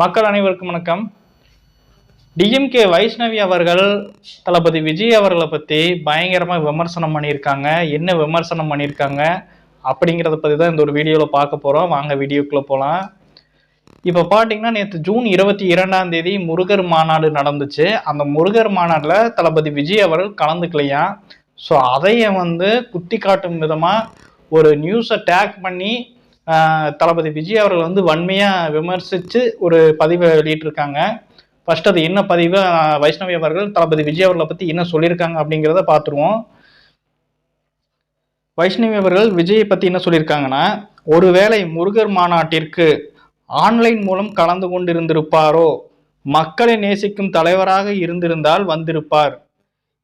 மக்கள் அனைவருக்கும் வணக்கம். டிஎம்கே வைஷ்ணவி அவர்கள் தளபதி விஜய் அவர்களை பற்றி பயங்கரமாக விமர்சனம் பண்ணியிருக்காங்க. என்ன விமர்சனம் பண்ணியிருக்காங்க அப்படிங்கிறத பற்றி தான் இந்த ஒரு வீடியோவில் பார்க்க போகிறோம் வாங்க வீடியோக்குள்ளே போகலாம் இப்போ பார்த்தீங்கன்னா நேற்று ஜூன் இருபத்தி இரண்டாம் தேதி முருகர் மாநாடு நடந்துச்சு. அந்த முருகர் மாநாட்டில் தளபதி விஜய் அவர்கள் கலந்துக்கலையா? ஸோ அதையே வந்து குத்தி காட்டும் விதமாக ஒரு நியூஸை டேக் பண்ணி தளபதி விஜய் அவர்கள் வந்து வன்மையாக விமர்சித்து ஒரு பதிவை வெளியிட்டிருக்காங்க. ஃபர்ஸ்ட் அது என்ன பதிவு? வைஷ்ணவி அவர்கள் தளபதி விஜய் அவர்களை பற்றி என்ன சொல்லியிருக்காங்க அப்படிங்கிறத பார்த்துருவோம். வைஷ்ணவி அவர்கள் விஜயை பற்றி என்ன சொல்லியிருக்காங்கன்னா ஒருவேளை முருகர் மாநாட்டிற்கு ஆன்லைன் மூலம் கலந்து கொண்டிருந்திருப்பாரோ? மக்களை நேசிக்கும் தலைவராக இருந்திருந்தால் வந்திருப்பார்.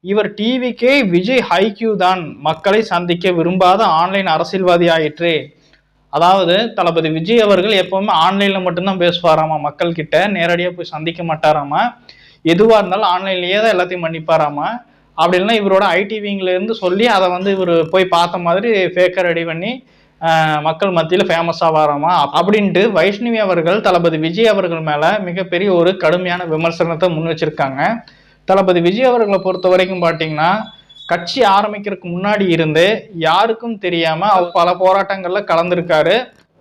இவர் டிவிக்கே விஜய் ஹைக்யூ தான். மக்களை சந்திக்க விரும்பாத ஆன்லைன் அரசியல்வாதி ஆயிற்றே. அதாவது தளபதி விஜய் அவர்கள் எப்பவுமே ஆன்லைன்ல மட்டும்தான் பேசுவாராமா? மக்கள் கிட்ட நேரடியாக போய் சந்திக்க மாட்டாராமா? எதுவாக இருந்தாலும் ஆன்லைன்லயே தான் எல்லாத்தையும் மன்னிப்பாராமா அப்படி இல்லைன்னா இவரோட ஐடிவிங்ல இருந்து சொல்லி அதை வந்து இவர் போய் பார்த்த மாதிரி ஃபேக்கர் ரெடி பண்ணி மக்கள் மத்தியில் ஃபேமஸ் ஆவாராமா? அப்படின்ட்டு வைஷ்ணவி அவர்கள் தளபதி விஜய் அவர்கள் மேலே மிகப்பெரிய ஒரு கடுமையான விமர்சனத்தை முன் வச்சிருக்காங்க. தளபதி விஜய் அவர்களை பொறுத்த வரைக்கும் பார்த்தீங்கன்னா கட்சி ஆரம்பிக்கிறதுக்கு முன்னாடி இருந்து யாருக்கும் தெரியாம அவர் பல போராட்டங்கள்ல கலந்திருக்காரு.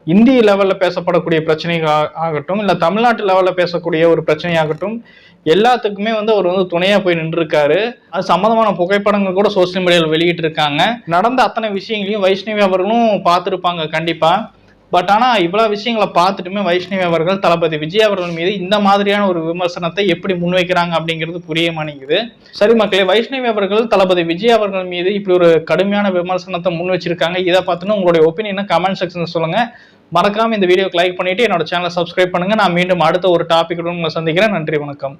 இந்திய லெவல்ல பேசப்படக்கூடிய பிரச்சனைகள் ஆகட்டும் இல்ல தமிழ்நாட்டு லெவல்ல பேசக்கூடிய ஒரு பிரச்சனையாகட்டும் எல்லாத்துக்குமே வந்து அவர் வந்து துணையா போய் நின்றுருக்காரு. அது சம்மந்தமான புகைப்படங்கள் கூட சோசியல் மீடியாவில் வெளியிட்டு இருக்காங்க நடந்த அத்தனை விஷயங்களையும் வைஷ்ணவி அவர்களும் பார்த்துருப்பாங்க கண்டிப்பா. பட் ஆனால் இவ்வளோ விஷயங்களை பார்த்துட்டுமே வைஷ்ணவி அவர்கள் தளபதி விஜய் அவர்கள் மீது இந்த மாதிரியான ஒரு விமர்சனத்தை எப்படி முன்வைக்கிறாங்க அப்படிங்கிறது புரிய மாட்டேங்குது. சரி மக்களே வைஷ்ணவி அவர்கள் தளபதி விஜய் அவர்கள் மீது இப்படி ஒரு கடுமையான விமர்சனத்தை முன் வச்சிருக்காங்க இதை பார்த்துன்னு உங்களுடைய ஒப்பீனியனை கமெண்ட் செக்ஷனில் சொல்லுங்கள் மறக்காமல் இந்த வீடியோக்கு லைக் பண்ணிவிட்டு என்னோட சேனலை சப்ஸ்கிரைப் பண்ணுங்கள் நான் மீண்டும் அடுத்த ஒரு டாப்பிக்குடன் உங்களை சந்திக்கிறேன். நன்றி வணக்கம்.